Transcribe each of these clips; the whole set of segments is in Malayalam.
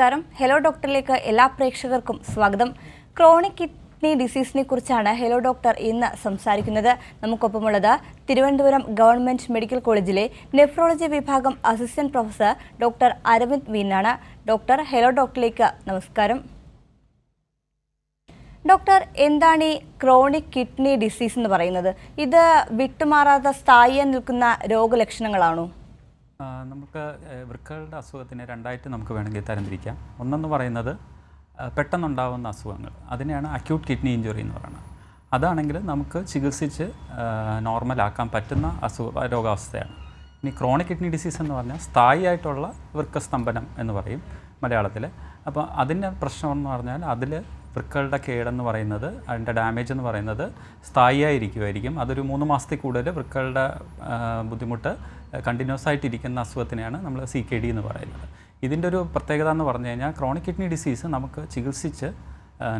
നമസ്കാരം. ഹലോ ഡോക്ടറിലേക്ക് എല്ലാ പ്രേക്ഷകർക്കും സ്വാഗതം. ക്രോണിക് കിഡ്നി ഡിസീസിനെ കുറിച്ചാണ് ഹലോ ഡോക്ടർ ഇന്ന് സംസാരിക്കുന്നത്. നമുക്കൊപ്പമുള്ളത് തിരുവനന്തപുരം ഗവൺമെന്റ് മെഡിക്കൽ കോളേജിലെ നെഫ്രോളജി വിഭാഗം അസിസ്റ്റന്റ് പ്രൊഫസർ ഡോക്ടർ അരവിന്ദ് വീനാണ് ഡോക്ടർ ഹലോ ഡോക്ടറിലേക്ക് നമസ്കാരം. ഡോക്ടർ എന്താണ് ഈ ക്രോണിക് കിഡ്നി ഡിസീസ് എന്ന് പറയുന്നത്? ഇത് വിട്ടുമാറാത്ത സ്ഥായിയായി നിൽക്കുന്ന രോഗലക്ഷണങ്ങളാണോ? നമുക്ക് വൃക്കകളുടെ അസുഖത്തിനെ രണ്ടായിട്ട് നമുക്ക് വേണമെങ്കിൽ തരംതിരിക്കാം. ഒന്നെന്ന് പറയുന്നത് പെട്ടെന്നുണ്ടാവുന്ന അസുഖങ്ങൾ. അതിനെയാണ് അക്യൂട്ട് കിഡ്നി ഇഞ്ചുറി എന്ന് പറയുന്നത്. അതാണെങ്കിൽ നമുക്ക് ചികിത്സിച്ച് നോർമലാക്കാൻ പറ്റുന്ന അസുഖ രോഗാവസ്ഥയാണ്. ഇനി ക്രോണിക് കിഡ്നി ഡിസീസ് എന്ന് പറഞ്ഞാൽ സ്ഥായിയായിട്ടുള്ള വൃക്കസ്തംഭനം എന്ന് പറയും മലയാളത്തിൽ അപ്പോൾ അതിന്റെ പ്രശ്നം എന്ന് പറഞ്ഞാൽ അതിൽ വൃക്കകളുടെ കേടെന്ന് പറയുന്നത് അതിന്റെ ഡാമേജ് എന്ന് പറയുന്നത് സ്ഥായിയായിരിക്കുമായിരിക്കും. അതൊരു മൂന്ന് മാസത്തിൽ കൂടുതൽ വൃക്കകളുടെ ബുദ്ധിമുട്ട് കണ്ടിന്യൂസ് ആയിട്ടിരിക്കുന്ന അസുഖത്തിനെയാണ് നമ്മൾ സി കെ ഡി എന്ന് പറയുന്നത്. ഇതിന്റെ ഒരു പ്രത്യേകത എന്ന് പറഞ്ഞു കഴിഞ്ഞാൽ ക്രോണിക് കിഡ്നി ഡിസീസ് നമുക്ക് ചികിത്സിച്ച്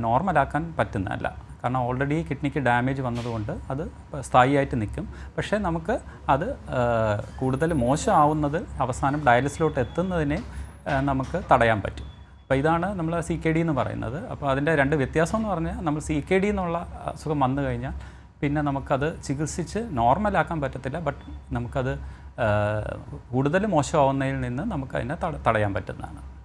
നോർമലാക്കാൻ പറ്റുന്നതല്ല. കാരണം ഓൾറെഡി കിഡ്നിക്ക് ഡാമേജ് വന്നതുകൊണ്ട് അത് സ്ഥായിയായിട്ട് നിൽക്കും. പക്ഷേ നമുക്ക് അത് കൂടുതൽ മോശമാവുന്നത് അവസാനം ഡയാലിസിലോട്ട് എത്തുന്നതിനെ നമുക്ക് തടയാൻ പറ്റും. അപ്പോൾ ഇതാണ് നമ്മൾ സി കെ ഡി എന്ന് പറയുന്നത്. അപ്പോൾ അതിന്റെ രണ്ട് വ്യത്യാസം എന്ന് പറഞ്ഞാൽ നമ്മൾ സി കെ ഡി എന്നുള്ള അസുഖം വന്നു കഴിഞ്ഞാൽ പിന്നെ നമുക്കത് ചികിത്സിച്ച് നോർമലാക്കാൻ പറ്റത്തില്ല. ബട്ട് നമുക്കത് കൂടുതൽ മോശമാവുന്നതിൽ നിന്ന് നമുക്കതിനെ തട- തടയാൻ പറ്റുന്നതാണ്.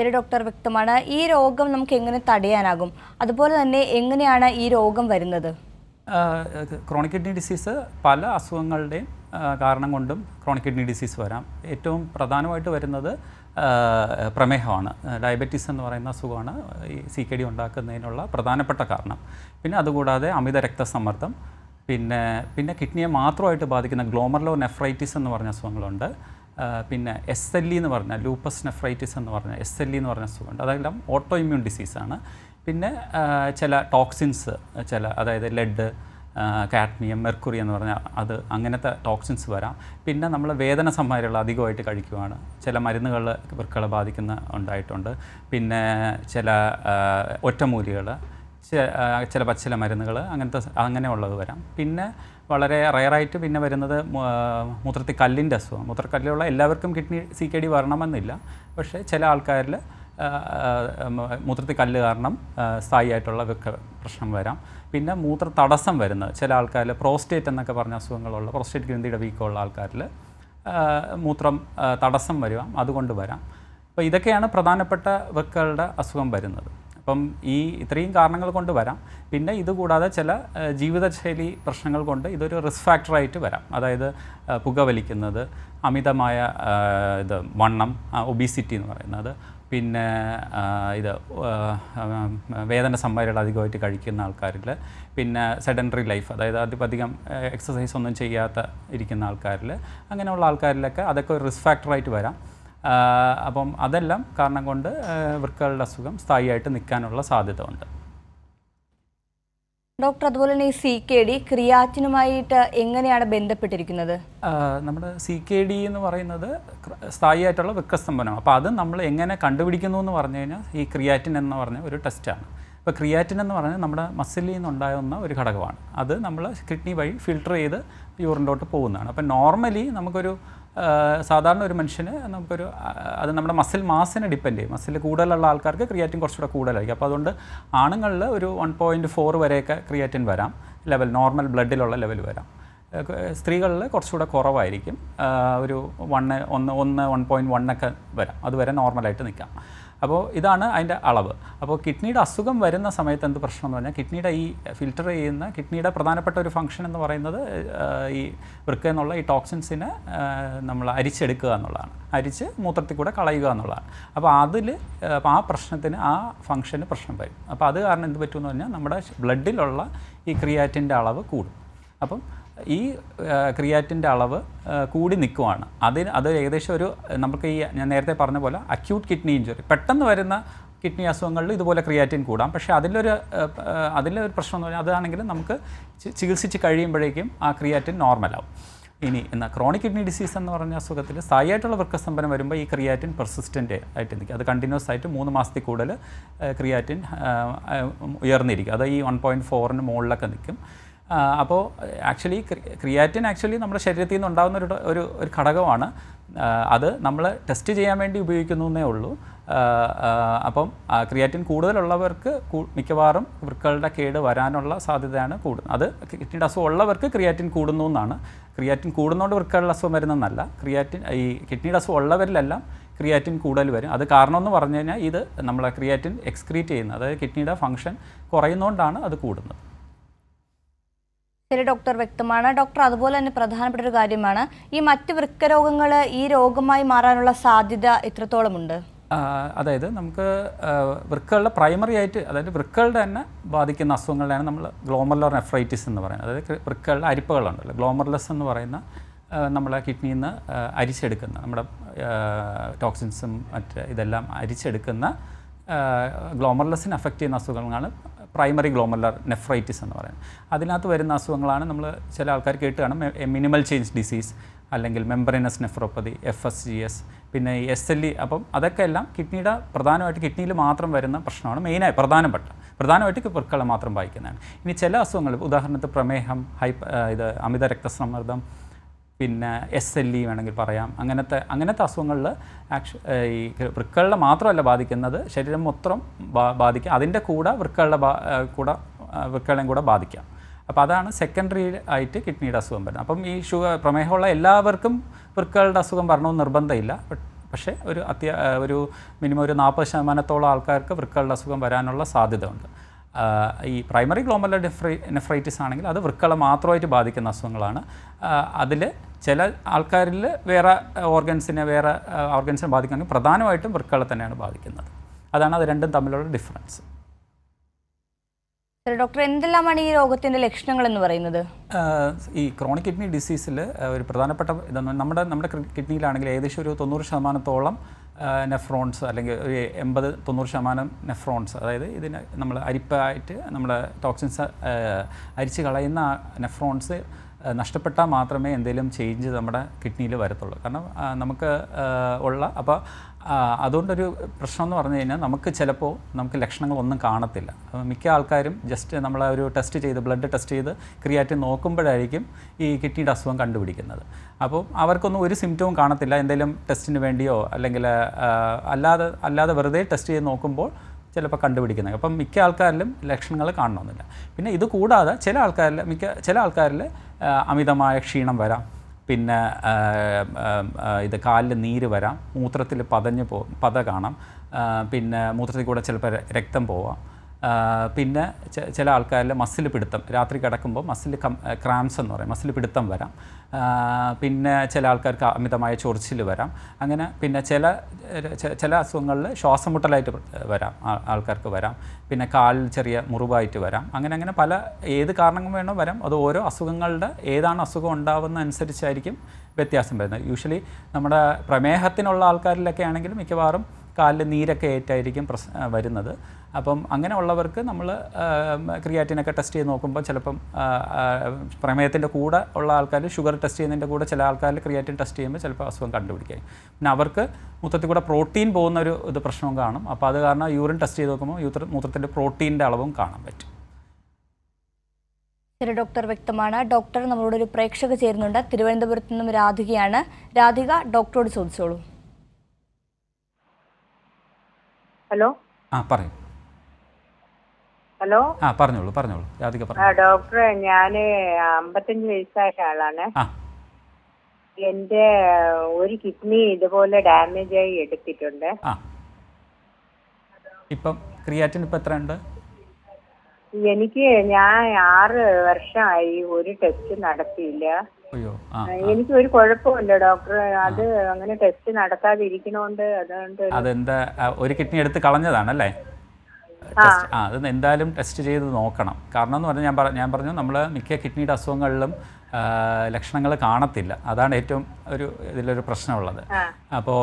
ശരി ഡോക്ടർ വ്യക്തമാണ്. ഈ രോഗം നമുക്ക് എങ്ങനെ തടയാനാകും? അതുപോലെ തന്നെ എങ്ങനെയാണ് ഈ രോഗം വരുന്നത്? ക്രോണിക് കിഡ്നി ഡിസീസ് പല അസുഖങ്ങളുടെയും കാരണം കൊണ്ടും ക്രോണിക് കിഡ്നി ഡിസീസ് വരാം. ഏറ്റവും പ്രധാനമായിട്ട് വരുന്നത് പ്രമേഹമാണ്. ഡയബറ്റീസ് എന്ന് പറയുന്ന അസുഖമാണ് ഈ സി കെ ഡി ഉണ്ടാക്കുന്നതിനുള്ള പ്രധാനപ്പെട്ട കാരണം. പിന്നെ അതുകൂടാതെ അമിത രക്തസമ്മർദ്ദം പിന്നെ പിന്നെ കിഡ്നിയെ മാത്രമായിട്ട് ബാധിക്കുന്ന ഗ്ലോമർലോ നെഫ്രൈറ്റിസ് എന്ന് പറഞ്ഞ അസുഖങ്ങളുണ്ട്. പിന്നെ എസ് എൽ ഇ എന്ന് പറഞ്ഞ ലൂപ്പസ് നെഫ്രൈറ്റിസ് എന്ന് പറഞ്ഞ എസ് എൽ ഇ എന്ന് പറഞ്ഞ അസുഖമുണ്ട്. അതെല്ലാം ഓട്ടോ ഇമ്മ്യൂൺ ഡിസീസാണ് പിന്നെ ചില ടോക്സിൻസ് ചില അതായത് ലെഡ് കാഡ്മിയം മെർക്കുറി എന്ന് പറഞ്ഞാൽ അത് അങ്ങനത്തെ ടോക്സിൻസ് വരാം. പിന്നെ നമ്മൾ വേദന സംഹാരികൾ അധികമായിട്ട് കഴിക്കുവാണ്. ചില മരുന്നുകൾ വൃക്കളെ ബാധിക്കുന്ന ഉണ്ടായിട്ടുണ്ട്. പിന്നെ ചില ഒറ്റമൂലികൾ ചില പച്ചില മരുന്നുകൾ അങ്ങനത്തെ അങ്ങനെയുള്ളത് വരാം. പിന്നെ വളരെ റയറായിട്ട് പിന്നെ വരുന്നത് മൂത്രത്തിൽ കല്ലിന്റെ അസുഖം. മൂത്രക്കല്ലുള്ള എല്ലാവർക്കും കിഡ്നി സി കെ ഡി വരണമെന്നില്ല. പക്ഷേ ചില ആൾക്കാരിൽ മൂത്രത്തിൽ കല്ല് കാരണം സ്ഥായിയായിട്ടുള്ള പ്രശ്നം വരാം. പിന്നെ മൂത്ര തടസ്സം വരുന്നത്. ചില ആൾക്കാരിൽ പ്രോസ്റ്റേറ്റ് എന്നൊക്കെ പറഞ്ഞ അസുഖങ്ങളുള്ള പ്രോസ്റ്റേറ്റ് ഗ്രന്ഥിയുടെ വീക്കമുള്ള ആൾക്കാരിൽ മൂത്രം തടസ്സം വരുവാം അതുകൊണ്ട് വരാം. അപ്പോൾ ഇതൊക്കെയാണ് പ്രധാനപ്പെട്ട വെക്കളുടെ അസുഖം വരുന്നത്. അപ്പം ഈ ഇത്രയും കാരണങ്ങൾ കൊണ്ട് വരാം. പിന്നെ ഇതുകൂടാതെ ചില ജീവിതശൈലി പ്രശ്നങ്ങൾ കൊണ്ട് ഇതൊരു റിസ്ക് ഫാക്ടറായിട്ട് വരാം. അതായത് പുകവലിക്കുന്നത് അമിതമായ ഇത് വണ്ണം ഒബീസിറ്റി എന്ന് പറയുന്നത് പിന്നെ ഇത് വേദന സംഭാരികൾ അധികമായിട്ട് കഴിക്കുന്ന ആൾക്കാരിൽ പിന്നെ സെഡന്ററി ലൈഫ് അതായത് അധികം എക്സസൈസ് ഒന്നും ചെയ്യാത്ത ഇരിക്കുന്ന ആൾക്കാരിൽ അങ്ങനെയുള്ള ആൾക്കാരിലൊക്കെ അതൊക്കെ ഒരു റിസ്ക് ഫാക്ടറായിട്ട് വരാം. അപ്പം അതെല്ലാം കാരണം കൊണ്ട് വൃക്കകളുടെ അസുഖം സ്ഥായിയായിട്ട് നിൽക്കാനുള്ള സാധ്യത ഉണ്ട് ഡോക്ടർ അതുപോലെ തന്നെ ഈ സി കെ ഡി ക്രിയാറ്റിനുമായിട്ട് എങ്ങനെയാണ് ബന്ധപ്പെട്ടിരിക്കുന്നത്? നമ്മൾ നമ്മുടെ സി കെ ഡി എന്ന് പറയുന്നത് സ്ഥായിയായിട്ടുള്ള വൃക്കസ്തംഭനം അപ്പോൾ അത് നമ്മൾ എങ്ങനെ കണ്ടുപിടിക്കുന്നു എന്ന് പറഞ്ഞു കഴിഞ്ഞാൽ ഈ ക്രിയാറ്റിൻ എന്ന് പറഞ്ഞ ഒരു ടെസ്റ്റാണ്. ഇപ്പോൾ ക്രിയാറ്റിൻ എന്ന് പറഞ്ഞാൽ നമ്മുടെ മസിലിൽ നിന്നുണ്ടാകുന്ന ഒരു ഘടകമാണ്. അത് നമ്മൾ കിഡ്നി വഴി ഫിൽട്ടർ ചെയ്ത് യൂറിനിലോട്ട് പോകുന്നതാണ്. അപ്പോൾ നോർമലി നമുക്കൊരു സാധാരണ ഒരു മനുഷ്യന് നമുക്കൊരു അത് നമ്മുടെ മസിൽ മാസിനെ ഡിപ്പെൻഡ് ചെയ്യും. മസിൽ കൂടുതലുള്ള ആൾക്കാർക്ക് ക്രിയാറ്റിൻ കുറച്ചുകൂടെ കൂടുതലായിരിക്കും. അപ്പോൾ അതുകൊണ്ട് ആണുങ്ങളിൽ ഒരു വൺ പോയിന്റ് ഫോർ വരെയൊക്കെ ക്രിയാറ്റിൻ വരാം. ലെവൽ നോർമൽ ബ്ലഡിലുള്ള ലെവൽ വരാം. സ്ത്രീകളിൽ കുറച്ചുകൂടെ കുറവായിരിക്കും. ഒരു വണ്ണ് ഒന്ന് ഒന്ന് വൺ പോയിന്റ് വണ്ണൊക്കെ വരാം. അതുവരെ നോർമലായിട്ട് നിൽക്കാം. അപ്പോൾ ഇതാണ് അതിന്റെ അളവ്. അപ്പോൾ കിഡ്നിയുടെ അസുഖം വരുന്ന സമയത്ത് എന്ത് പ്രശ്നം എന്ന് പറഞ്ഞാൽ കിഡ്നിയുടെ ഈ ഫിൽട്ടർ ചെയ്യുന്ന കിഡ്നിയുടെ പ്രധാനപ്പെട്ട ഒരു ഫംഗ്ഷൻ എന്ന് പറയുന്നത് ഈ വൃക്ക എന്നുള്ള ഈ ടോക്സിൻസിനെ നമ്മൾ അരിച്ചെടുക്കുക എന്നുള്ളതാണ്. അരിച്ച് മൂത്രത്തിൽ കൂടെ കളയുക എന്നുള്ളതാണ്. അപ്പോൾ അതിൽ അപ്പോൾ ആ പ്രശ്നത്തിന് ആ ഫംഗ്ഷന് പ്രശ്നം വരും. അപ്പോൾ അത് കാരണം എന്ത് പറ്റുമെന്ന് പറഞ്ഞാൽ നമ്മുടെ ബ്ലഡിലുള്ള ഈ ക്രിയാറ്റിന്റെ അളവ് കൂടും. അപ്പം ഈ ക്രിയാറ്റിന്റെ അളവ് കൂടി നിൽക്കുവാണ് അതിന് അത് ഏകദേശം ഒരു നമുക്ക് ഈ ഞാൻ നേരത്തെ പറഞ്ഞ പോലെ അക്യൂട്ട് കിഡ്നി ഇഞ്ചുറി പെട്ടെന്ന് വരുന്ന കിഡ്നി അസുഖങ്ങളിൽ ഇതുപോലെ ക്രിയാറ്റിൻ കൂടാം. പക്ഷേ അതിലൊരു അതിലൊരു പ്രശ്നം എന്ന് പറഞ്ഞാൽ അതാണെങ്കിൽ നമുക്ക് ചികിത്സിച്ച് കഴിയുമ്പോഴേക്കും ആ ക്രിയാറ്റിൻ നോർമലാവും ഇനി എന്നാൽ ക്രോണിക് കിഡ്നി ഡിസീസ് എന്ന് പറഞ്ഞ അസുഖത്തിൽ സ്ഥായിയായിട്ടുള്ള വൃക്കസ്തംഭനം വരുമ്പോൾ ഈ ക്രിയാറ്റിൻ പെർസിസ്റ്റന്റ് ആയിട്ട് നിൽക്കും അത് കണ്ടിന്യൂസ് ആയിട്ട് മൂന്ന് മാസത്തിൽ കൂടുതൽ ക്രിയാറ്റിൻ ഉയർന്നിരിക്കും. അത് ഈ വൺ പോയിന്റ് ഫോറിന് മുകളിലൊക്കെ നിൽക്കും അപ്പോൾ ആക്ച്വലി ക്രിയാറ്റിൻ ആക്ച്വലി നമ്മുടെ ശരീരത്തിൽ നിന്ന് ഉണ്ടാകുന്ന ഒരു ഒരു ഒരു ഘടകമാണ്. അത് നമ്മൾ ടെസ്റ്റ് ചെയ്യാൻ വേണ്ടി ഉപയോഗിക്കുന്നു എന്നേ ഉള്ളൂ. അപ്പം ക്രിയാറ്റിൻ കൂടുതലുള്ളവർക്ക് മിക്കവാറും വൃക്കളുടെ കേട് വരാനുള്ള സാധ്യതയാണ് കൂടുന്നത് അത് കിഡ്നിയുടെ അസുഖം ഉള്ളവർക്ക് ക്രിയാറ്റിൻ കൂടുന്നു എന്നാണ്. ക്രിയാറ്റിൻ കൂടുന്നതുകൊണ്ട് വൃക്കളുടെ അസുഖം വരുന്നതെന്നല്ല ക്രിയാറ്റിൻ ഈ കിഡ്നിയുടെ അസുഖം ഉള്ളവരിലെല്ലാം ക്രിയാറ്റിൻ കൂടുതൽ വരും. അത് കാരണം എന്ന് പറഞ്ഞു കഴിഞ്ഞാൽ ഇത് നമ്മളെ ക്രിയാറ്റിൻ എക്സ്ക്രീറ്റ് ചെയ്യുന്നത് അതായത് കിഡ്നിയുടെ ഫങ്ഷൻ കുറയുന്നതുകൊണ്ടാണ് അത് കൂടുന്നത്. ശരി ഡോക്ടർ വ്യക്തമാണ്. ഡോക്ടർ അതുപോലെ തന്നെ പ്രധാനപ്പെട്ട ഒരു കാര്യമാണ്. ഈ മറ്റ് വൃക്കരോഗങ്ങൾ ഈ രോഗമായി മാറാനുള്ള സാധ്യത എത്രത്തോളമുണ്ട്? അതായത് നമുക്ക് വൃക്കകളുടെ പ്രൈമറി ആയിട്ട് അതായത് വൃക്കകളുടെ തന്നെ ബാധിക്കുന്ന അസുഖങ്ങളെയാണ് നമ്മൾ ഗ്ലോമർലർ നെഫ്രൈറ്റിസ് എന്ന് പറയുന്നത്. അതായത് വൃക്കകളുടെ അരിപ്പകളുണ്ടല്ലോ. ഗ്ലോമർലെസ് എന്ന് പറയുന്ന നമ്മളെ കിഡ്നിയിൽ നിന്ന് അരിച്ചെടുക്കുന്ന നമ്മുടെ ടോക്സിൻസും മറ്റ് ഇതെല്ലാം അരിച്ചെടുക്കുന്ന ഗ്ലോമർലെസ്സിന് അഫക്റ്റ് ചെയ്യുന്ന അസുഖങ്ങളാണ് പ്രൈമറി ഗ്ലോമലർ നെഫ്രൈറ്റിസ് എന്ന് പറയുന്നത്. അതിനകത്ത് വരുന്ന അസുഖങ്ങളാണ് നമ്മൾ ചില ആൾക്കാർ കേട്ട് കാണും. മിനിമൽ ചേഞ്ച് ഡിസീസ് അല്ലെങ്കിൽ membranous nephropathy F S G S പിന്നെ ഈ എസ് എൽ ഇ അപ്പം അതൊക്കെ എല്ലാം കിഡ്നിയുടെ പ്രധാനമായിട്ട് കിഡ്നിയിൽ മാത്രം വരുന്ന പ്രശ്നമാണ് മെയിനായി പ്രധാനപ്പെട്ട. പ്രധാനമായിട്ട് വൃക്കളെ മാത്രം ബാധിക്കുന്നതാണ്. ഇനി ചില അസുഖങ്ങൾ ഉദാഹരണത്തിന് പ്രമേഹം ഹൈപ്പ ഇത് അമിത രക്തസമ്മർദ്ദം പിന്നെ എസ് എൽ ഇ വേണമെങ്കിൽ പറയാം. അങ്ങനത്തെ അങ്ങനത്തെ അസുഖങ്ങളിൽ ആക്ഷ ഈ വൃക്കകളുടെ മാത്രമല്ല ബാധിക്കുന്നത്. ശരീരം മൊത്തം ബാധിക്കുക അതിന്റെ കൂടെ വൃക്കകളുടെ കൂടെ വൃക്കകളെയും കൂടെ ബാധിക്കാം. അപ്പോൾ അതാണ് സെക്കൻഡറി ആയിട്ട് കിഡ്നിയുടെ അസുഖം വരുന്നത്. അപ്പം ഈ ഷുഗർ പ്രമേഹമുള്ള എല്ലാവർക്കും വൃക്കകളുടെ അസുഖം വരണമെന്ന് നിർബന്ധമില്ല. പക്ഷേ ഒരു അത്യ ഒരു മിനിമം ഒരു നാൽപ്പത് ശതമാനത്തോളം ആൾക്കാർക്ക് വൃക്കകളുടെ അസുഖം വരാനുള്ള സാധ്യത ഉണ്ട് ആ, ഈ പ്രൈമറി ഗ്ലോമല നെഫ്രൈ നെഫ്രൈറ്റിസ് ആണെങ്കിൽ അത് വൃക്കളെ മാത്രമായിട്ട് ബാധിക്കുന്ന അസുഖങ്ങളാണ്. അതിൽ ചില ആൾക്കാരിൽ വേറെ ഓർഗൻസിനെ വേറെ ഓർഗൻസിനെ ബാധിക്കുകയാണെങ്കിൽ പ്രധാനമായിട്ടും വൃക്കളെ തന്നെയാണ് ബാധിക്കുന്നത്. അതാണ് അത് രണ്ടും തമ്മിലുള്ള ഡിഫറൻസ്. ഡോക്ടർ എന്തെല്ലാമാണ് ഈ രോഗത്തിന്റെ ലക്ഷണങ്ങൾ എന്ന് പറയുന്നത്? ഈ ക്രോണിക് കിഡ്നി ഡിസീസിൽ ഒരു പ്രധാനപ്പെട്ട ഇതെന്ന് നമ്മുടെ നമ്മുടെ കിഡ്നിയിലാണെങ്കിൽ ഏകദേശം ഒരു തൊണ്ണൂറ് ശതമാനത്തോളം നെഫ്രോൺസ് അല്ലെങ്കിൽ ഒരു എൺപത് തൊണ്ണൂറ് ശതമാനം നെഫ്രോൺസ് അതായത് ഇതിന് നമ്മൾ അരിപ്പായിട്ട് നമ്മൾ ടോക്സിൻസ് അരിച്ച് കളയുന്ന നെഫ്രോൺസ് നഷ്ടപ്പെട്ടാൽ മാത്രമേ എന്തെങ്കിലും ചേഞ്ച് നമ്മുടെ കിഡ്നിയിൽ വരത്തുള്ളൂ. കാരണം നമുക്ക് ഉള്ള അപ്പോൾ അതുകൊണ്ടൊരു പ്രശ്നം എന്ന് പറഞ്ഞു കഴിഞ്ഞാൽ നമുക്ക് ചിലപ്പോൾ നമുക്ക് ലക്ഷണങ്ങളൊന്നും കാണത്തില്ല. മിക്ക ആൾക്കാരും ജസ്റ്റ് നമ്മളെ ഒരു ടെസ്റ്റ് ചെയ്ത് ബ്ലഡ് ടെസ്റ്റ് ചെയ്ത് ക്രിയാറ്റിൻ നോക്കുമ്പോഴായിരിക്കും ഈ കിഡ്നിയുടെ അസുഖം കണ്ടുപിടിക്കുന്നത്. അപ്പോൾ അവർക്കൊന്നും ഒരു സിംറ്റവും കാണത്തില്ല. എന്തെങ്കിലും ടെസ്റ്റിന് വേണ്ടിയോ അല്ലെങ്കിൽ അല്ലാതെ അല്ലാതെ വെറുതെ ടെസ്റ്റ് ചെയ്ത് നോക്കുമ്പോൾ ചിലപ്പോൾ കണ്ടുപിടിക്കുന്നത്. അപ്പം മിക്ക ആൾക്കാരിലും ലക്ഷണങ്ങൾ കാണണമെന്നില്ല. പിന്നെ ഇത് കൂടാതെ ചില ആൾക്കാരിൽ മിക്ക ചില ആൾക്കാരിൽ അമിതമായ ക്ഷീണം വരാം. പിന്നെ ഇത് കാലിൽ നീര് വരാം. മൂത്രത്തിൽ പതഞ്ഞ് പോ പത കാണാം. പിന്നെ മൂത്രത്തിൽ കൂടെ ചിലപ്പോൾ രക്തം പോവാം. പിന്നെ ചില ആൾക്കാരിൽ മസിൽ പിടുത്തം. രാത്രി കിടക്കുമ്പോൾ മസിൽ ക്രാംസ് എന്ന് പറയും. മസിൽ പിടുത്തം വരാം. പിന്നെ ചില ആൾക്കാർക്ക് അമിതമായ ചൊറിച്ചിൽ വരാം. അങ്ങനെ പിന്നെ ചില ചില അസുഖങ്ങളിൽ ശ്വാസം മുട്ടലായിട്ട് വരാം ആൾക്കാർക്ക് വരാം. പിന്നെ കാലിൽ ചെറിയ മുറിവായിട്ട് വരാം. അങ്ങനെ അങ്ങനെ പല ഏത് കാരണങ്ങൾ വേണോ വരാം. അത് ഓരോ അസുഖങ്ങളുടെ ഏതാണ് അസുഖം ഉണ്ടാവുന്ന അനുസരിച്ചായിരിക്കും വ്യത്യാസം വരുന്നത്. യൂഷ്വലി നമ്മുടെ പ്രമേഹത്തിനുള്ള ആൾക്കാരിലൊക്കെ ആണെങ്കിൽ മിക്കവാറും കാലിൽ നീരൊക്കെ ഏറ്റായിരിക്കും പ്രശ്ന വരുന്നത്. അപ്പം അങ്ങനെ ഉള്ളവർക്ക് നമ്മൾ ക്രിയാറ്റിനൊക്കെ ടെസ്റ്റ് ചെയ്ത് നോക്കുമ്പോൾ ചിലപ്പം ആ, കൂടെ ഉള്ള ആൾക്കാർ ഷുഗർ ടെസ്റ്റ് ചെയ്യുന്നതിന്റെ കൂടെ ചില ആൾക്കാർ ക്രിയാറ്റിൻ ടെസ്റ്റ് ചെയ്യുമ്പോൾ ചിലപ്പോൾ അസുഖം കണ്ടുപിടിക്കാം പിന്നെ അവർക്ക് മൂത്രത്തിൽ കൂടെ പ്രോട്ടീൻ പോകുന്ന ഒരു ഇത് പ്രശ്നവും കാണും. അപ്പോൾ അത് കാരണം യൂറിൻ ടെസ്റ്റ് ചെയ്ത് നോക്കുമ്പോൾ യൂത്ര മൂത്രത്തിന്റെ പ്രോട്ടീന്റെ അളവും കാണാൻ പറ്റും. ശരി ഡോക്ടർ വ്യക്തമാണ്. ഡോക്ടർ നമ്മളോട് ഒരു പ്രേക്ഷക ചേരുന്നുണ്ട്. തിരുവനന്തപുരത്ത് നിന്നും രാധികയാണ്. രാധിക ഡോക്ടറോട് ചോദിച്ചോളൂ. ഹലോ ആ പറയൂ. ഹലോ? ആ പറഞ്ഞോളൂ പറഞ്ഞോളൂ. രാധിക പറഞ്ഞു ഡോക്ടറെ ഞാൻ അമ്പത്തഞ്ച് വയസ്സായ ആളാണ്. ആ. എന്റെ ഒരു കിഡ്നി ഇതുപോലെ ഡാമേജ് ആയി എടുത്തിട്ടുണ്ട്. ആ. ഇപ്പം ക്രിയാറ്റിൻ ഇപ്പം എത്ര ഉണ്ട് എനിക്ക് ഞാൻ ആറ് വർഷമായി ഒരു ടെസ്റ്റ് നടത്തിയില്ല. അയ്യോ ആ എനിക്ക് ഒരു കുഴപ്പമില്ല ഡോക്ടർ അത് അങ്ങനെ ടെസ്റ്റ് നടത്താതിരിക്കണോണ്ട് അതുകൊണ്ട് അതെന്താ ആ, ഒരു കിഡ്നി എടുത്ത് കളഞ്ഞതാണല്ലേ? ടെസ്റ്റ് ആ അത് എന്തായാലും ടെസ്റ്റ് ചെയ്ത് നോക്കണം. കാരണം എന്ന് പറഞ്ഞാൽ ഞാൻ പറ ഞാൻ പറഞ്ഞു നമ്മൾ മിക്ക കിഡ്നിയുടെ അസുഖങ്ങളിലും ലക്ഷണങ്ങൾ കാണത്തില്ല. അതാണ് ഏറ്റവും ഒരു ഇതിലൊരു പ്രശ്നമുള്ളത്. അപ്പോൾ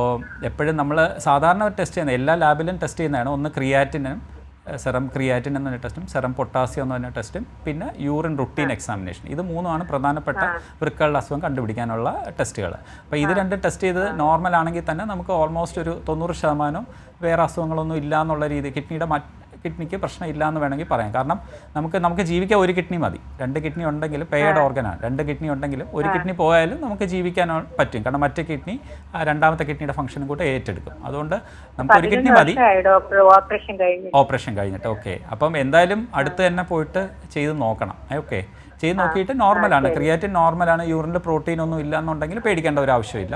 എപ്പോഴും നമ്മൾ സാധാരണ ടെസ്റ്റ് ചെയ്യുന്ന എല്ലാ ലാബിലും ടെസ്റ്റ് ചെയ്യുന്നതാണ്. ഒന്ന് ക്രിയാറ്റിനും സെറം ക്രിയാറ്റിൻ എന്ന ടെസ്റ്റും സെറം പൊട്ടാസ്യം എന്ന് പറഞ്ഞ ടെസ്റ്റും പിന്നെ യൂറിൻ റുട്ടീൻ എക്സാമിനേഷൻ. ഇത് മൂന്നുമാണ് പ്രധാനപ്പെട്ട വൃക്കളുടെ അസുഖം കണ്ടുപിടിക്കാനുള്ള ടെസ്റ്റുകൾ അപ്പോൾ ഇത് രണ്ട് ടെസ്റ്റ് ചെയ്ത് നോർമൽ ആണെങ്കിൽ തന്നെ നമുക്ക് ഓൾമോസ്റ്റ് ഒരു തൊണ്ണൂറ് ശതമാനം വേറെ അസുഖങ്ങളൊന്നും ഇല്ല എന്നുള്ള രീതി കിഡ്നിയുടെ മറ്റ് കിഡ്നിക്ക് പ്രശ്നമില്ല എന്ന് വേണമെങ്കിൽ പറയാം. കാരണം നമുക്ക് നമുക്ക് ജീവിക്കാൻ ഒരു കിഡ്നി മതി. രണ്ട് കിഡ്നി ഉണ്ടെങ്കിൽ പേയഡ് ഓർഗനാണ് രണ്ട് കിഡ്നി ഉണ്ടെങ്കിലും ഒരു കിഡ്നി പോയാലും നമുക്ക് ജീവിക്കാൻ പറ്റും. കാരണം മറ്റേ കിഡ്നി രണ്ടാമത്തെ കിഡ്നിയുടെ ഫംഗ്ഷനും കൂടെ ഏറ്റെടുക്കും. അതുകൊണ്ട് നമുക്ക് ഒരു കിഡ്നി മതി. ഓപ്പറേഷൻ കഴിഞ്ഞിട്ട്. ഓക്കെ അപ്പം എന്തായാലും അടുത്ത് തന്നെ പോയിട്ട് ചെയ്ത് നോക്കണം. ഓക്കെ ചെയ്ത് നോക്കിയിട്ട് നോർമലാണ് ക്രിയാറ്റിൻ നോർമലാണ് യൂറിന്റെ പ്രോട്ടീൻ ഒന്നും ഇല്ല എന്നുണ്ടെങ്കിൽ പേടിക്കേണ്ട ഒരു ആവശ്യമില്ല.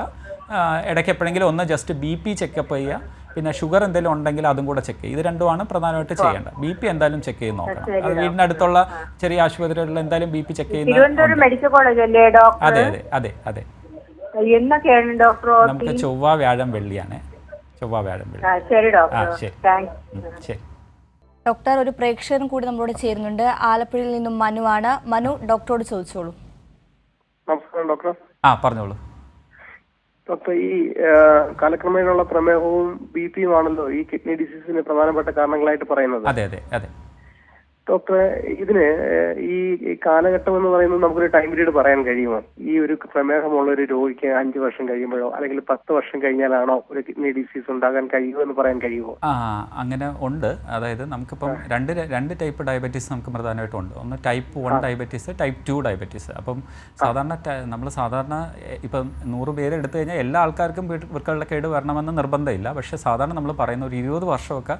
ഇടയ്ക്ക് എപ്പോഴെങ്കിലും ഒന്ന് ജസ്റ്റ് ബി പി ചെക്കപ്പ് ചെയ്യുക. പിന്നെ ഷുഗർ എന്തെങ്കിലും ഉണ്ടെങ്കിൽ അതും കൂടെ ചെക്ക് ചെയ്യുക ഇത് രണ്ടുമാണ് പ്രധാനമായിട്ട് ചെയ്യേണ്ടത്. ബി പി എന്തായാലും ചെക്ക് ചെയ്ത് നോക്കണം. അത് വീടിനടുത്തുള്ള ചെറിയ ആശുപത്രികളിൽ എന്തായാലും ബി പി ചെക്ക് ചെയ്യുന്ന മെഡിക്കൽ കോളേജ് അല്ലേ ഡോക്ടർ അതെ അതെ അതെ അതെ. എന്നൊക്കെയാണ് ഡോക്ടർ നമുക്ക് ചൊവ്വ വ്യാഴം വെള്ളിയാണ്. ചൊവ്വ വ്യാഴം വെള്ളി. ആ ശരി ഡോക്ടർ ശരി. ഡോക്ടർ ഒരു പ്രേക്ഷകനും കൂടി നമ്മളോട് ചേരുന്നുണ്ട്. ആലപ്പുഴയിൽ നിന്നും മനു ആണ് മനു ഡോക്ടറോട് ചോദിച്ചോളൂ. നമസ്കാരം ഡോക്ടർ ആ പറഞ്ഞോളൂ. ഡോക്ടർ ഈ കാലക്രമേണയുള്ള പ്രമേഹവും ബി പിയും ആണല്ലോ ഈ കിഡ്നി ഡിസീസിന് പ്രധാനപ്പെട്ട കാരണങ്ങളായിട്ട് പറയുന്നത്. അതെ അതെ അതെ. ഡോക്ടർ ഇതിന് ഈ കാലഘട്ടം എന്ന് പറയുന്നത് നമുക്കൊരു ടൈം പീരീഡ് പറയാൻ കഴിയുമോ? ഈ ഒരു പ്രമേഹമുള്ള ഒരു രോഗിക്ക് അഞ്ച് വർഷം കഴിയുമ്പോഴോ അല്ലെങ്കിൽ പത്ത് വർഷം കഴിഞ്ഞാലാണോ ഒരു കിഡ്നി ഡിസീസ് ഉണ്ടാകാൻ കഴിയുമോ എന്ന് പറയാൻ കഴിയുമോ? ആ അങ്ങനെ ഉണ്ട്. അതായത് നമുക്കിപ്പം രണ്ട് രണ്ട് ടൈപ്പ് ഡയബറ്റീസ് നമുക്ക് പ്രധാനമായിട്ടും ഉണ്ട്. ഒന്ന് type one diabetes type two diabetes അപ്പം സാധാരണ നമ്മൾ സാധാരണ ഇപ്പം നൂറ് പേര് എടുത്തു കഴിഞ്ഞാൽ എല്ലാ ആൾക്കാർക്കും വീട്ട് വൃക്കളുടെ കേട് വരണമെന്ന് നിർബന്ധമില്ല. പക്ഷേ സാധാരണ നമ്മൾ പറയുന്ന ഒരു ഇരുപത് വർഷമൊക്കെ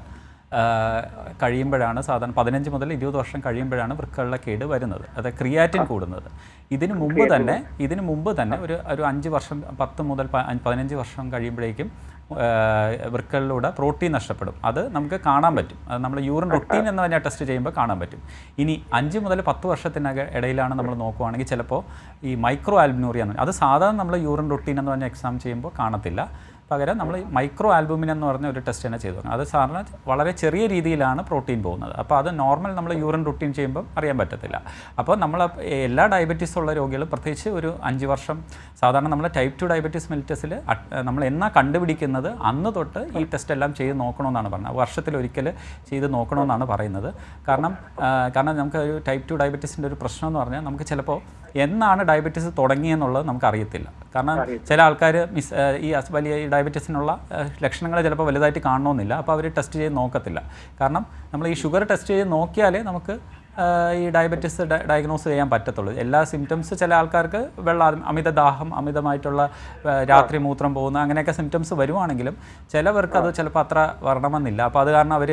കഴിയുമ്പോഴാണ് സാധാരണ പതിനഞ്ച് മുതൽ ഇരുപത് വർഷം കഴിയുമ്പോഴാണ് വൃക്കകളിലെ കേട് വരുന്നത്. അത് ക്രിയാറ്റിൻ കൂടുന്നത്. ഇതിന് മുമ്പ് തന്നെ ഇതിന് മുമ്പ് തന്നെ ഒരു ഒരു അഞ്ച് വർഷം പത്ത് മുതൽ പതിനഞ്ച് വർഷം കഴിയുമ്പോഴേക്കും വൃക്കകളിലൂടെ വൃക്കളിലൂടെ പ്രോട്ടീൻ നഷ്ടപ്പെടും. അത് നമുക്ക് കാണാൻ പറ്റും. അത് നമ്മൾ യൂറിൻ റൊട്ടീൻ എന്ന് പറഞ്ഞാൽ ടെസ്റ്റ് ചെയ്യുമ്പോൾ കാണാൻ പറ്റും. ഇനി അഞ്ച് മുതൽ പത്ത് വർഷത്തിനക ഇടയിലാണ് നമ്മൾ നോക്കുവാണെങ്കിൽ ചിലപ്പോൾ ഈ മൈക്രോ ആൽബിനൂറിയ എന്ന് അത് സാധാരണ നമ്മൾ യൂറിൻ റൊട്ടീൻ എന്ന് പറഞ്ഞ എക്സാം ചെയ്യുമ്പോൾ കാണത്തില്ല. പകരം നമ്മൾ മൈക്രോ ആൽബുമിൻ എന്ന് പറഞ്ഞ ഒരു ടെസ്റ്റ് തന്നെ ചെയ്തു. അത് സാറിന് വളരെ ചെറിയ രീതിയിലാണ് പ്രോട്ടീൻ പോകുന്നത്. അപ്പോൾ അത് നോർമൽ നമ്മൾ യൂറിൻ റുട്ടീൻ ചെയ്യുമ്പോൾ അറിയാൻ പറ്റത്തില്ല. അപ്പോൾ നമ്മൾ എല്ലാ ഡയബറ്റീസ് ഉള്ള രോഗികളും പ്രത്യേകിച്ച് ഒരു അഞ്ച് വർഷം സാധാരണ നമ്മൾ ടൈപ്പ് ടു ഡയബറ്റീസ് മെലിറ്റസിൽ നമ്മൾ എന്നാ കണ്ടുപിടിക്കുന്നത് അന്ന് തൊട്ട് ഈ ടെസ്റ്റ് എല്ലാം ചെയ്ത് നോക്കണമെന്നാണ് പറഞ്ഞത്. വർഷത്തിൽ ഒരിക്കൽ ചെയ്ത് നോക്കണമെന്നാണ് പറയുന്നത്. കാരണം കാരണം നമുക്ക് ഒരു ടൈപ്പ് ടു ഡയബറ്റീസിന്റെ ഒരു പ്രശ്നം എന്ന് പറഞ്ഞാൽ നമുക്ക് ചിലപ്പോൾ എന്നാണ് ഡയബറ്റീസ് തുടങ്ങിയെന്നുള്ളത് നമുക്കറിയത്തില്ല. കാരണം ചില ആൾക്കാർ മിസ് ഈ വലിയ ഈ ഡയബറ്റീസിനുള്ള ലക്ഷണങ്ങൾ ചിലപ്പോൾ വലുതായിട്ട് കാണണമെന്നില്ല അപ്പോൾ അവർ ടെസ്റ്റ് ചെയ്ത് നോക്കത്തില്ല. കാരണം നമ്മൾ ഈ ഷുഗർ ടെസ്റ്റ് ചെയ്ത് നോക്കിയാലേ നമുക്ക് ഈ ഡയബറ്റിസ് ഡയഗ്നോസ് ചെയ്യാൻ പറ്റത്തുള്ളൂ. എല്ലാ സിംറ്റംസ് ചില ആൾക്കാർക്ക് വെള്ളം അമിത ദാഹം അമിതമായിട്ടുള്ള രാത്രി മൂത്രം പോകുന്ന അങ്ങനെയൊക്കെ സിംറ്റംസ് വരുവാണെങ്കിലും ചിലവർക്ക് അത് ചിലപ്പോൾ അത്ര വരണമെന്നില്ല. അപ്പോൾ അത് കാരണം അവർ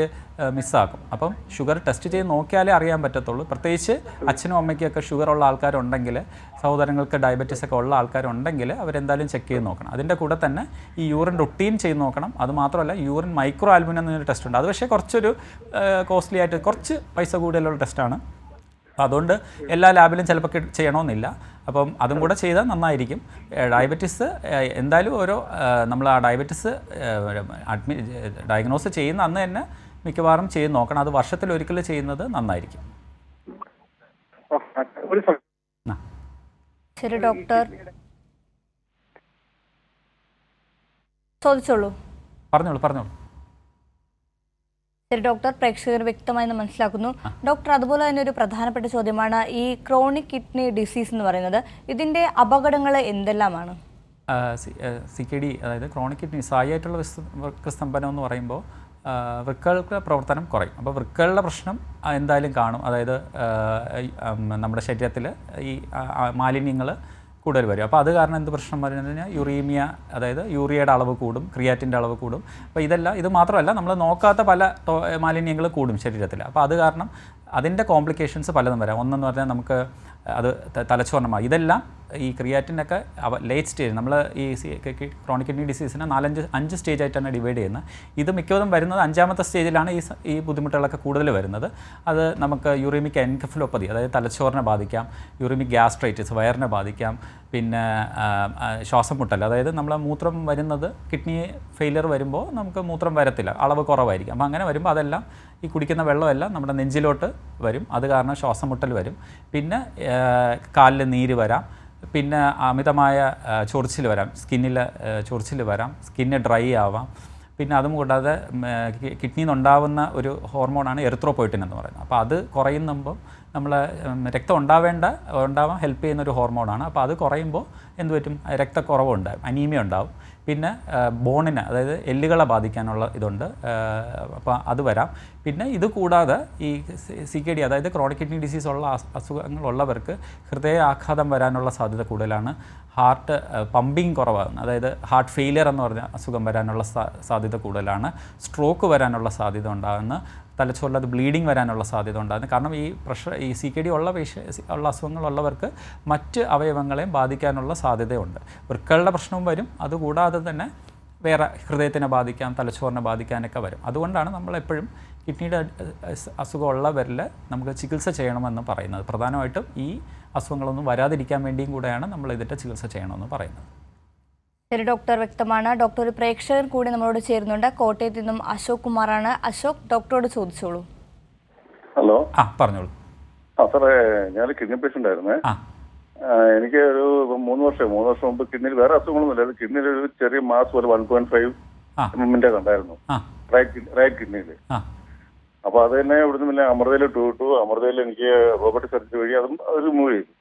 മിസ്സാക്കും. അപ്പം ഷുഗർ ടെസ്റ്റ് ചെയ്ത് നോക്കിയാലേ അറിയാൻ പറ്റത്തുള്ളൂ. പ്രത്യേകിച്ച് അച്ഛനും അമ്മയ്ക്കൊക്കെ ഷുഗർ ഉള്ള ആൾക്കാരുണ്ടെങ്കിൽ സഹോദരങ്ങൾക്ക് ഡയബറ്റീസ് ഒക്കെ ഉള്ള ആൾക്കാരുണ്ടെങ്കിൽ അവരെന്തായാലും ചെക്ക് ചെയ്ത് നോക്കണം. അതിന്റെ കൂടെ തന്നെ ഈ യൂറിൻ റുട്ടീൻ ചെയ്ത് നോക്കണം. അത് മാത്രമല്ല യൂറിൻ മൈക്രോ ആൽബുമിൻ എന്നൊരു ടെസ്റ്റ് ഉണ്ട്. അത് പക്ഷേ കുറച്ചൊരു കോസ്റ്റ്ലി ആയിട്ട് കുറച്ച് പൈസ കൂടുതലുള്ള ടെസ്റ്റാണ് അതുകൊണ്ട് എല്ലാ ലാബിലും ചിലപ്പോൾ ചെയ്യണമെന്നില്ല. അപ്പം അതും കൂടെ ചെയ്താൽ നന്നായിരിക്കും. ഡയബറ്റീസ് എന്തായാലും ഓരോ നമ്മൾ ആ ഡയബറ്റീസ് അഡ്മി ഡയഗ്നോസ് ചെയ്യുന്ന അന്ന് തന്നെ മിക്കവാറും ചെയ്ത് നോക്കണം. അത് വർഷത്തിൽ ഒരിക്കൽ ചെയ്യുന്നത് നന്നായിരിക്കും. ശരി ഡോക്ടർ. ചോദിച്ചോളൂ. പറഞ്ഞോളൂ പറഞ്ഞോളൂ. ശരി ഡോക്ടർ. പ്രേക്ഷകർ വ്യക്തമായി മനസ്സിലാക്കുന്നു. ഡോക്ടർ അതുപോലെ തന്നെ ഒരു പ്രധാനപ്പെട്ട ചോദ്യമാണ് ഈ ക്രോണിക് കിഡ്നി ഡിസീസ് എന്ന് പറയുന്നത്. ഇതിന്റെ അപകടങ്ങൾ എന്തെല്ലാമാണ്? സി കെ ഡി അതായത് ക്രോണിക് കിഡ്നി സായിട്ടുള്ള വൃക്ക സ്തംഭനം എന്ന് പറയുമ്പോൾ വൃക്കകളുടെ പ്രവർത്തനം കുറയും. അപ്പോൾ വൃക്കകളുടെ പ്രശ്നം എന്തായാലും കാണും. അതായത് നമ്മുടെ ശരീരത്തിൽ ഈ മാലിന്യങ്ങൾ കൂടുതൽ വരും. അപ്പോൾ അത് കാരണം എന്ത് പ്രശ്നം വരുന്നത് കഴിഞ്ഞാൽ യുറീമിയ അതായത് യൂറിയയുടെ അളവ് കൂടും ക്രിയാറ്റിന്റെ അളവ് കൂടും. അപ്പോൾ ഇതെല്ലാം ഇത് മാത്രമല്ല നമ്മൾ നോക്കാത്ത പല മാലിന്യങ്ങൾ കൂടും ശരീരത്തിൽ അപ്പോൾ അത് കാരണം അതിന്റെ കോംപ്ലിക്കേഷൻസ് പലതും വരാം. ഒന്നെന്ന് പറഞ്ഞാൽ നമുക്ക് അത് ത- തലച്ചോറിനമാണ് ഇതെല്ലാം ഈ ക്രിയാറ്റിനൊക്കെ ലേറ്റ് സ്റ്റേജ് നമ്മൾ ഈ ക്രോണിക് കിഡ്നി ഡിസീസിനെ നാലഞ്ച് അഞ്ച് സ്റ്റേജ് ആയിട്ടാണ് ഡിവൈഡ് ചെയ്യുന്നത്. ഇത് മിക്കതും വരുന്നത് അഞ്ചാമത്തെ സ്റ്റേജിലാണ് ഈ ഈ ബുദ്ധിമുട്ടുകളൊക്കെ കൂടുതൽ വരുന്നത്. അത് നമുക്ക് യൂറിമിക് എൻകഫലോപ്പതി അതായത് തലച്ചോറിനെ ബാധിക്കാം യൂറിമിക് ഗ്യാസ്ട്രൈറ്റിസ് വയറിനെ ബാധിക്കാം പിന്നെ ശ്വാസം മുട്ടൽ അതായത് നമ്മൾ മൂത്രം വരുന്നത് കിഡ്നി ഫെയിലിയർ വരുമ്പോൾ നമുക്ക് മൂത്രം വരത്തില്ല അളവ് കുറവായിരിക്കും. അപ്പോൾ അങ്ങനെ വരുമ്പോൾ അതെല്ലാം ഈ കുടിക്കുന്ന വെള്ളമെല്ലാം നമ്മുടെ നെഞ്ചിലോട്ട് വരും. അത് കാരണം ശ്വാസം മുട്ടൽ വരും. പിന്നെ കാലിൽ നീര് വരാം. പിന്നെ അമിതമായ ചൊറിച്ചിൽ വരാം. സ്കിന്നിൽ ചൊറിച്ചിൽ വരാം. സ്കിന്ന് ഡ്രൈ ആവാം. പിന്നെ അതും കൂടാതെ കിഡ്നിയിൽ നിന്നുണ്ടാവുന്ന ഒരു ഹോർമോണാണ് എറിത്രോപോയിട്ടിൻ എന്ന് പറയുന്നത്. അപ്പോൾ അത് കുറയുമ്പോൾ നമ്മൾ രക്തം ഉണ്ടാവേണ്ട ഉണ്ടാവാൻ ഹെൽപ്പ് ചെയ്യുന്ന ഒരു ഹോർമോണാണ്. അപ്പോൾ അത് കുറയുമ്പോൾ എന്ത് പറ്റും? രക്തക്കുറവ് ഉണ്ടാവും അനീമിയ ഉണ്ടാവും. പിന്നെ ബോണിന് അതായത് എല്ലുകളെ ബാധിക്കാനുള്ള ഇതുണ്ട്. അപ്പോൾ അത് വരാം. പിന്നെ ഇത് കൂടാതെ ഈ സി കെ ഡി അതായത് ക്രോണിക് കിഡ്നി ഡിസീസ് ഉള്ള അസ്- അസുഖങ്ങളുള്ളവർക്ക് ഹൃദയാഘാതം വരാനുള്ള സാധ്യത കൂടുതലാണ്. ഹാർട്ട് പമ്പിങ് കുറവാണ് അതായത് ഹാർട്ട് ഫെയിലിയർ എന്ന് പറഞ്ഞ അസുഖം വരാനുള്ള സാധ്യത കൂടുതലാണ്. സ്ട്രോക്ക് വരാനുള്ള സാധ്യത ഉണ്ടാകുന്നു. തലച്ചോറിൽ അത് ബ്ലീഡിങ് വരാനുള്ള സാധ്യത ഉണ്ടാകുന്നു. കാരണം ഈ പ്രഷർ ഈ സി കെ ഡി ഉള്ള പേഷ്യ ഉള്ള അസുഖങ്ങളുള്ളവർക്ക് മറ്റ് അവയവങ്ങളെയും ബാധിക്കാനുള്ള സാധ്യതയുണ്ട്. വൃക്കളുടെ പ്രശ്നവും വരും. അതുകൂടാതെ തന്നെ വേറെ ഹൃദയത്തിനെ ബാധിക്കാം തലച്ചോറിനെ ബാധിക്കാനൊക്കെ വരും. അതുകൊണ്ടാണ് നമ്മൾ എപ്പോഴും കിഡ്നിയുടെ അസുഖമുള്ളവരിൽ നമുക്ക് ചികിത്സ ചെയ്യണമെന്ന് പറയുന്നത്. പ്രധാനമായിട്ടും ഈ അസുഖങ്ങളൊന്നും വരാതിരിക്കാൻ വേണ്ടിയും കൂടെയാണ് നമ്മൾ ഇതിന്റെ ചികിത്സ ചെയ്യണമെന്ന് പറയുന്നത്. ശരി ഡോക്ടർ വ്യക്തമാണ്. ഡോക്ടർ ഒരു പ്രേക്ഷകൻ കൂടി നമ്മളോട് ചേരുന്നുണ്ട്. കോട്ടയത്ത് നിന്നും അശോക് കുമാറാണ്. അശോക് ഡോക്ടറോട് ചോദിച്ചോളൂ. ഹലോ? ആ പറഞ്ഞോളൂ. ആ സാറേ ഞാൻ കിഡ്നി പേഷ്യന്റ് ആയിരുന്നേ. എനിക്ക് ഒരു മൂന്ന് വർഷം മൂന്ന് വർഷം മുമ്പ് കിഡ്നിയിൽ വേറെ അസുഖങ്ങളൊന്നുമില്ല. കിഡ്നിയിൽ ഒരു ചെറിയ മാസ് പോലെ വൺ പോയിന്റ് ഫൈവ്. എമ്മിന്റെ കണ്ടായിരുന്നു ആ. റൈറ്റ് റൈറ്റ് കിഡ്നിയിൽ. ആ. അപ്പൊ അത് തന്നെ ഇവിടുന്ന് പിന്നെ അമൃതയിൽ ടു ടു അമൃതയിൽ എനിക്ക് റോബോട്ടിക് സർജറി വഴി അതും അത് റിമൂവ് ചെയ്തു.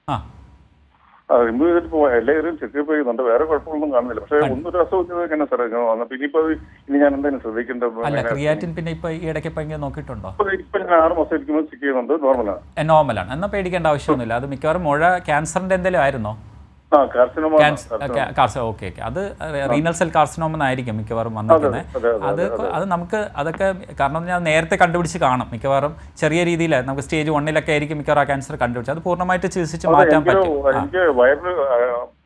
റിമൂവ് ചെയ്തിട്ട് പോവാ. എല്ലാ ഏരിയയും ചെക്കപ്പ് ചെയ്യുന്നുണ്ട്. വേറെ കുഴപ്പമൊന്നും കാണുന്നില്ല. പക്ഷേ ഒന്നൊരു അസുഖത്തിന് എങ്ങനെ സാറേ ഇങ്ങനെ വന്നപ്പോ ഇനിയിപ്പോ ഇനി ഞാൻ എന്തായാലും ശ്രദ്ധിക്കേണ്ടത് ക്രിയാറ്റിൻ പിന്നെ ഇപ്പൊ ഈ ഇടയ്ക്ക് ഇങ്ങനെ നോക്കിയിട്ടുണ്ടോ? ഇപ്പൊ ഇപ്പൊ ഞാൻ ആറ് മാസം ഇരിക്കുമ്പോൾ ചെക്ക് ചെയ്യുന്നുണ്ട്. നോർമലാണ് നോർമലാണ് എന്നാ പേടിക്കേണ്ട ആവശ്യമൊന്നുമില്ല. അത് മിക്കവാറും മുഴ ക്യാൻസറിന്റെ എന്തെങ്കിലും ആയിരുന്നോ? കാർസിനോമ കാർസിനോ ഓക്കെ ഓക്കെ അത് റീനൽ സെൽ കാർസിനോമ എന്നായിരിക്കും മിക്കവാറും വന്നിരിക്കുന്നത് അതെ, അതെ, നമുക്ക് അതൊക്കെ കാരണം ഞാൻ നേരത്തെ കണ്ടുപിടിച്ച് കാണും. മിക്കവാറും ചെറിയ രീതിയിൽ നമുക്ക് സ്റ്റേജ് വണ്ണിലൊക്കെ ആയിരിക്കും മിക്കവാറും ആ ക്യാൻസർ കണ്ടുപിടിച്ചത്. അത് പൂർണമായിട്ട് ചികിത്സിച്ച് മാറ്റാൻ പറ്റും.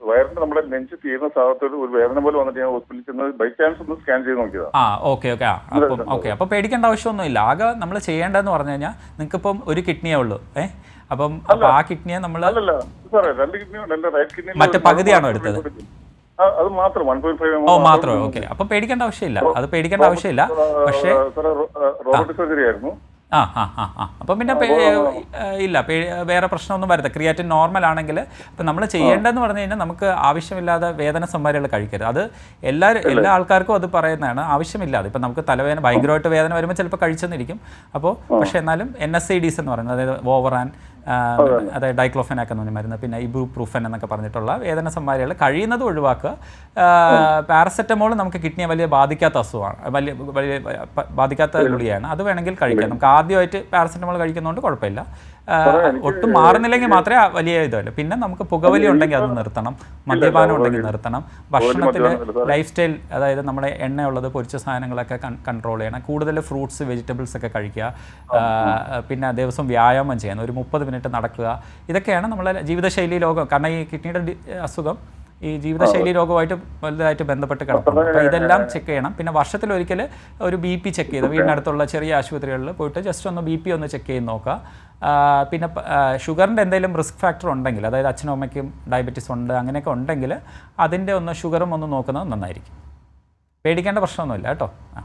വയറിന് നമ്മുടെ നെഞ്ച് തീർന്ന ഭാഗത്തോട് ഒരു വേദന പോലെ വന്നിട്ട് ഞാൻ ഹോസ്പിറ്റലിൽ ചെന്ന് ബൈ ചാൻസ് ഒന്ന് സ്കാൻ ചെയ്ത് നോക്കിയതാ. ആ ഓക്കെ ഓക്കെ അപ്പം ഓക്കെ അപ്പോൾ പേടിക്കേണ്ട ആവശ്യമൊന്നുമില്ല. ആകെ നമ്മൾ ചെയ്യേണ്ടതെന്ന് പറഞ്ഞു കഴിഞ്ഞാൽ നിങ്ങൾക്കിപ്പം ഒരു കിഡ്നിയേ ഉള്ളൂ. ഏ? അപ്പം ആ കിഡ്നിയെ നമ്മൾ മറ്റേ പകുതിയാണോ എടുത്തത്? അത് മാത്രം ഓ മാത്രമേ ഓക്കെ. അപ്പൊ പേടിക്കേണ്ട ആവശ്യമില്ല. അത് പേടിക്കേണ്ട ആവശ്യമില്ല. പക്ഷേ റോബോട്ടിക് സർജറി ആയിരുന്നു. ആ ആ ആ ആ. അപ്പം പിന്നെ ഇല്ല വേറെ പ്രശ്നമൊന്നും വരത്തില്ല. ക്രിയാറ്റിൻ നോർമൽ ആണെങ്കിൽ ഇപ്പം നമ്മൾ ചെയ്യേണ്ടതെന്ന് പറഞ്ഞു കഴിഞ്ഞാൽ നമുക്ക് ആവശ്യമില്ലാതെ വേദന സംഭാരികൾ കഴിക്കരുത്. അത് എല്ലാ എല്ലാ ആൾക്കാർക്കും അത് പറയുന്നതാണ്. ആവശ്യമില്ലാതെ. ഇപ്പം നമുക്ക് തലവേദന ഭയങ്കരമായിട്ട് വേദന വരുമ്പോൾ ചിലപ്പോൾ കഴിച്ചെന്നിരിക്കും. അപ്പോൾ പക്ഷേ എന്നാലും എൻ എസ് ഐ ഡീസ് എന്ന് പറയുന്നത് അതായത് ഓവറാൻ അതായത് ഡൈക്ലോഫെനാക്ക് എന്ന് പറഞ്ഞ മരുന്ന് പിന്നെ ഇബുപ്രൂഫൻ എന്നൊക്കെ പറഞ്ഞിട്ടുള്ള വേദന സംഭാരികൾ കഴിയുന്നത് ഒഴിവാക്കുക. പാരസെറ്റമോൾ നമുക്ക് കിഡ്നിയെ വലിയ ബാധിക്കാത്ത അസുഖമാണ്. വലിയ വലിയ ബാധിക്കാത്ത ഗുളിയാണ് അത് വേണമെങ്കിൽ കഴിക്കാം. നമുക്ക് ആദ്യമായിട്ട് പാരസെറ്റമോൾ കഴിക്കുന്നതുകൊണ്ട് കുഴപ്പമില്ല. ഒട്ടും മാറുന്നില്ലെങ്കിൽ മാത്രമേ വലിയ ഇതല്ല പിന്നെ നമുക്ക് പുകവലി ഉണ്ടെങ്കിൽ അത് നിർത്തണം. മദ്യപാനം ഉണ്ടെങ്കിൽ നിർത്തണം. ഭക്ഷണത്തിൽ ലൈഫ് സ്റ്റൈൽ അതായത് നമ്മുടെ എണ്ണയുള്ളത് പൊരിച്ച സാധനങ്ങളൊക്കെ കൺട്രോൾ ചെയ്യണം. കൂടുതൽ ഫ്രൂട്ട്സ് വെജിറ്റബിൾസ് ഒക്കെ കഴിക്കുക. പിന്നെ ദിവസം വ്യായാമം ചെയ്യണം ഒരു മുപ്പത് മിനിറ്റ് നടക്കുക. ഇതൊക്കെയാണ് നമ്മളെ ജീവിതശൈലി ലോകം. കാരണം ഈ കിഡ്നിയുടെ അസുഖം ഈ ജീവിതശൈലി രോഗമായിട്ട് വലുതായിട്ട് ബന്ധപ്പെട്ട് കിടക്കുന്നു അപ്പോൾ ഇതെല്ലാം ചെക്ക് ചെയ്യണം. പിന്നെ വർഷത്തിൽ ഒരിക്കൽ ഒരു ബി പി ചെക്ക് ചെയ്ത് വീടിനടുത്തുള്ള ചെറിയ ആശുപത്രികളിൽ പോയിട്ട് ജസ്റ്റ് ഒന്ന് ബി പി ഒന്ന് ചെക്ക് ചെയ്ത് നോക്കുക. പിന്നെ ഷുഗറിന്റെ എന്തെങ്കിലും റിസ്ക് ഫാക്ടർ ഉണ്ടെങ്കിൽ അതായത് അച്ഛനും അമ്മയ്ക്കും ഡയബറ്റീസ് ഉണ്ട് അങ്ങനെയൊക്കെ ഉണ്ടെങ്കിൽ അതിന്റെ ഒന്ന് ഷുഗറും ഒന്ന് നോക്കുന്നത് നന്നായിരിക്കും. പേടിക്കേണ്ട പ്രശ്നമൊന്നുമില്ല കേട്ടോ. ആ.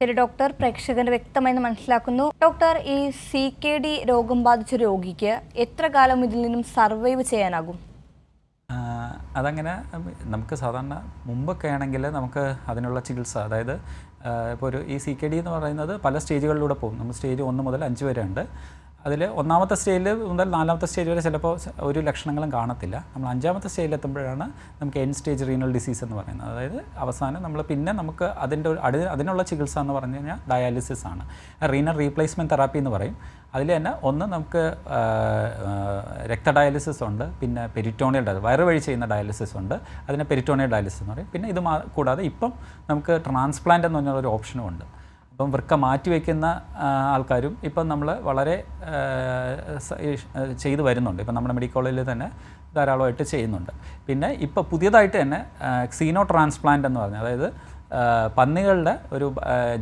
ശരി ഡോക്ടർ പ്രേക്ഷകന് വ്യക്തമായി മനസ്സിലാക്കുന്നു. ഡോക്ടർ ഈ സി കെ ഡി രോഗം ബാധിച്ച രോഗിക്ക് എത്ര കാലം ഇതിൽ നിന്നും സർവൈവ് ചെയ്യാനാകും? അതങ്ങനെ നമുക്ക് സാധാരണ മുമ്പൊക്കെ ആണെങ്കിൽ നമുക്ക് അതിനുള്ള ചികിത്സ അതായത് ഇപ്പോൾ ഒരു ഈ സി കെ ഡി എന്ന് പറയുന്നത് പല സ്റ്റേജുകളിലൂടെ പോകും. നമ്മൾ സ്റ്റേജ് ഒന്ന് മുതൽ അഞ്ച് വരെ ഉണ്ട്. അതിൽ ഒന്നാമത്തെ സ്റ്റേജിൽ മുതൽ നാലാമത്തെ സ്റ്റേജ് വരെ ചിലപ്പോൾ ഒരു ലക്ഷണങ്ങളും കാണത്തില്ല. നമ്മൾ അഞ്ചാമത്തെ സ്റ്റേജിൽ എത്തുമ്പോഴാണ് നമുക്ക് എൻ സ്റ്റേജ് റീനൽ ഡിസീസ് എന്ന് പറയുന്നത്. അതായത് അവസാനം നമ്മൾ പിന്നെ നമുക്ക് അതിന്റെ ഒരു അതിനുള്ള ചികിത്സ എന്ന് പറഞ്ഞു കഴിഞ്ഞാൽ ഡയാലിസിസ് ആണ്. റീനൽ റീപ്ലേസ്മെന്റ് തെറാപ്പി എന്ന് പറയും. അതിൽ തന്നെ ഒന്ന് നമുക്ക് രക്ത ഡയാലിസിസ് ഉണ്ട് പിന്നെ പെരിറ്റോണിയൽ ഡയാലിസിസ് വയറ് വഴി ചെയ്യുന്ന ഡയാലിസിസ് ഉണ്ട് അതിനെ പെരിറ്റോണിയൽ ഡയാലിസിസ് എന്ന് പറയും. പിന്നെ ഇത് കൂടാതെ ഇപ്പം നമുക്ക് ട്രാൻസ്പ്ലാന്റ് എന്ന് പറഞ്ഞ ഒരു ഓപ്ഷനും ഉണ്ട്. അപ്പം വൃക്ക മാറ്റിവെക്കുന്ന ആൾക്കാരും ഇപ്പം നമ്മൾ വളരെ ചെയ്തു വരുന്നുണ്ട്. ഇപ്പം നമ്മുടെ മെഡിക്കൽ കോളേജിൽ തന്നെ ധാരാളമായിട്ട് ചെയ്യുന്നുണ്ട്. പിന്നെ ഇപ്പോൾ പുതിയതായിട്ട് തന്നെ സീനോ ട്രാൻസ്പ്ലാന്റ് എന്ന് പറഞ്ഞാൽ അതായത് പന്നികളുടെ ഒരു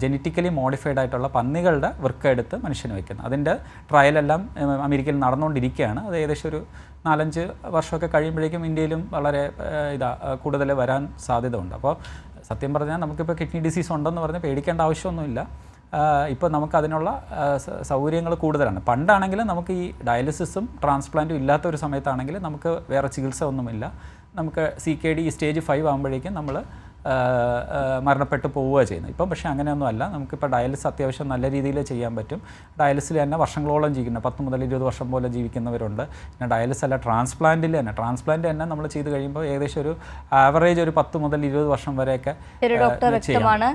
ജനറ്റിക്കലി മോഡിഫൈഡ് ആയിട്ടുള്ള പന്നികളുടെ വൃക്ക എടുത്ത് മനുഷ്യന് വയ്ക്കുന്നത് അതിന്റെ ട്രയലെല്ലാം അമേരിക്കയിൽ നടന്നുകൊണ്ടിരിക്കുകയാണ്. അത് ഏകദേശം ഒരു നാലഞ്ച് വർഷമൊക്കെ കഴിയുമ്പോഴേക്കും ഇന്ത്യയിലും വളരെ ഇതാ കൂടുതൽ വരാൻ സാധ്യത ഉണ്ട് അപ്പോൾ സത്യം പറഞ്ഞാൽ നമുക്കിപ്പോൾ കിഡ്നി ഡിസീസ് ഉണ്ടെന്ന് പറഞ്ഞ് പേടിക്കേണ്ട ആവശ്യമൊന്നുമില്ല. ഇപ്പോൾ നമുക്ക് അതിനുള്ള സൗകര്യങ്ങൾ കൂടുതലാണ്. പണ്ടാണെങ്കിൽ നമുക്ക് ഈ ഡയാലിസിസും ട്രാൻസ്പ്ലാന്റും ഇല്ലാത്ത ഒരു സമയത്താണെങ്കിൽ നമുക്ക് വേറെ ചികിത്സ ഒന്നുമില്ല. നമുക്ക് C K D stage five ആകുമ്പോഴേക്കും നമ്മൾ മരണപ്പെട്ടു പോവുക ചെയ്യുന്നത്. ഇപ്പം പക്ഷേ അങ്ങനെയൊന്നും അല്ല നമുക്കിപ്പോൾ ഡയാലിസിസ് അത്യാവശ്യം നല്ല രീതിയിൽ ചെയ്യാൻ പറ്റും. ഡയാലിസിൽ തന്നെ വർഷങ്ങളോളം ജീവിക്കുന്ന പത്ത് മുതൽ ഇരുപത് വർഷം പോലെ ജീവിക്കുന്നവരുണ്ട്. പിന്നെ ഡയാലിസ് അല്ല ട്രാൻസ്പ്ലാന്റിൽ തന്നെ. ട്രാൻസ്പ്ലാന്റ് തന്നെ നമ്മൾ ചെയ്ത് കഴിയുമ്പോൾ ഏകദേശം ഒരു ആവറേജ് ഒരു പത്ത് മുതൽ ഇരുപത് വർഷം വരെയൊക്കെ ഡോക്ടർ ചെയ്യാം. വ്യക്തമാണ്.